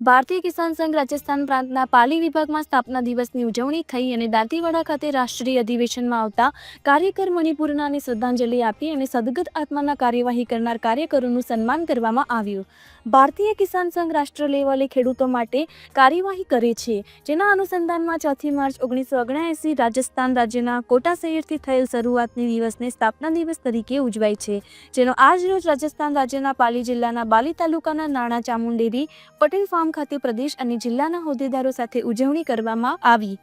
ભારતીય કિસાન સંઘ રાજસ્થાન પ્રાંતના પાલી વિભાગમાં સ્થાપના દિવસની ઉજવણી થઈ અને દાંતીવાડા ખાતે રાષ્ટ્રીય અધિવેશનમાં આવતા કાર્યકર મણિપુરનાને શ્રદ્ધાંજલિ આપી અને સદગત આત્માના કાર્યવાહી કરનાર કાર્યકરોનું સન્માન કરવામાં આવ્યું. ભારતીય કિસાન સંઘ રાષ્ટ્ર લેવલે ખેડૂતો માટે કાર્યવાહી કરે છે. જેના અનુસંધાનમાં ચોથી માર્ચ ઓગણીસો ઓગણએંસી રાજસ્થાન રાજ્યના કોટા શહેરથી થયેલ શરૂઆતની દિવસને સ્થાપના દિવસ તરીકે ઉજવાય છે. જેનો આજ રોજ રાજસ્થાન રાજ્યના પાલી જિલ્લાના બાલી તાલુકાના નાણા ચામુંડેરી પટેલ ફાર્મ ખાતે પ્રદેશ અને જિલ્લાના હોદ્દેદારો સાથે ઉજવણી કરવામાં આવી.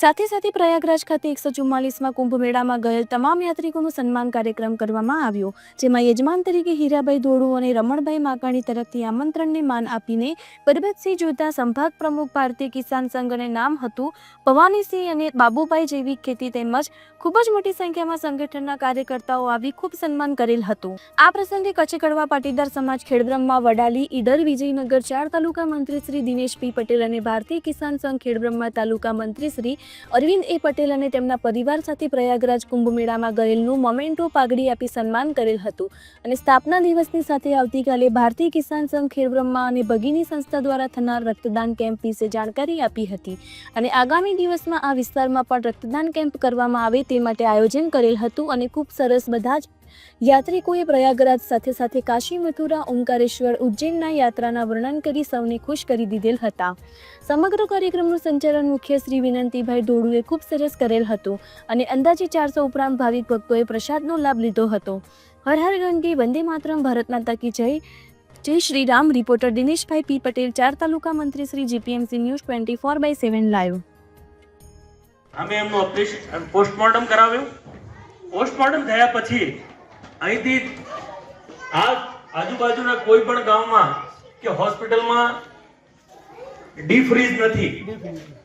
સાથે સાથે પ્રયાગરાજ ખાતે એકસો ચુમ્માલીસમાં કુંભ મેળામાં ગયેલ તમામ યાત્રિકોનું સન્માન કાર્યક્રમ કરવામાં આવ્યો, જેમાં યજમાન તરીકે હીરાભાઈ ધોળુ અને રમણભાઈ માકાણી તરફથી આમંત્રણને માન આપીને પરબતસિંહ જોતા સંભાગ પ્રમુખ ભારતીય કિસાન સંઘ અને નામ હતું, ભવાનીસિંહ અને બાબુભાઈ જૈવિક ખેતી તેમજ ખૂબ જ મોટી સંખ્યામાં સંગઠનના કાર્યકર્તાઓ આવી ખૂબ સન્માન કરેલ હતું. આ પ્રસંગે કચ્છ કડવા પાટીદાર સમાજ ખેડબ્રહ્મા વડાલી, ઈડર વિજયનગર ચાર તાલુકા મંત્રી શ્રી દિનેશ પી પટેલ અને ભારતીય કિસાન સંઘ ખેડબ્રહ્મા તાલુકા મંત્રી શ્રી અરવિંદ એ પટેલ અને તેમના પરિવાર સાથે પ્રયાગરાજ કુંભ મેળામાં ગયેલનું મોમેન્ટો પાઘડી આપી સન્માન કરેલ હતું. અને સ્થાપના દિવસની સાથે આવતીકાલે ભારતીય કિસાન સંઘ ખેડબ્રહ્મા અને ભગીની સંસ્થા દ્વારા થનાર રક્તદાન કેમ્પ વિશે જાણકારી આપી હતી. અને આગામી દિવસમાં આ વિસ્તારમાં પણ રક્તદાન કેમ્પ કરવામાં આવે તે માટે આયોજન કરેલ હતું અને ખૂબ સરસ બધા જ યાત્રિકોએ પ્રયાગરાજ સાથે સાથે કાશી મથુરા, ઓમકારેશ્વર, ઉજ્જૈનના યાત્રાના વર્ણન કરી સૌને ખુશ કરી દીધેલ હતા. સમગ્ર કાર્યક્રમનું સંચાલન મુખ્ય શ્રી વિનંતીભાઈ ધોળુએ ખૂબ સરસ કરેલ હતું અને અંદાજે ચારસો ઉપરાંત ભાવિક ભક્તોએ પ્રસાદનો લાભ લીધો હતો. હર હર ગંગે, વંદે માતરમ, ભારત માતા જય. જય શ્રી રામ, રિપોર્ટર દિનેશભાઈ પી પટેલ, ચાર તાલુકા મંત્રી Shri GPMC news twenty four by seven live. અમે એમનું પોસ્ટમોર્ટમ કરાવ્યું. પોસ્ટમોર્ટમ થયા પછી અહીંથી આ આજુબાજુના કોઈ પણ ગામમાં કે હોસ્પિટલમાં ડી ફ્રીજ નથી.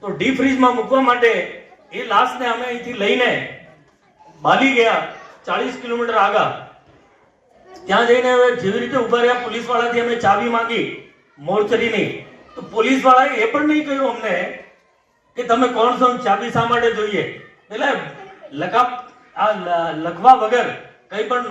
તો ડી ફ્રીજમાં મૂકવા માટે એ લાશને અમે અહીંથી લઈને બાલી ગયા ચાલીસ કિલોમીટર આગળ. ત્યાં જઈને હવે જેવી રીતે ઊભા રહ્યા પોલીસ વાળાથી અમે ચાવી માંગી મોર્ચરીની તો પોલીસ વાળાએ એ પણ નહીં કહ્યું અમને કે તમે કોણ છો ચાબી શા માટે જોઈએ? એટલે લખા આ લખવા વગર કંઈ પણ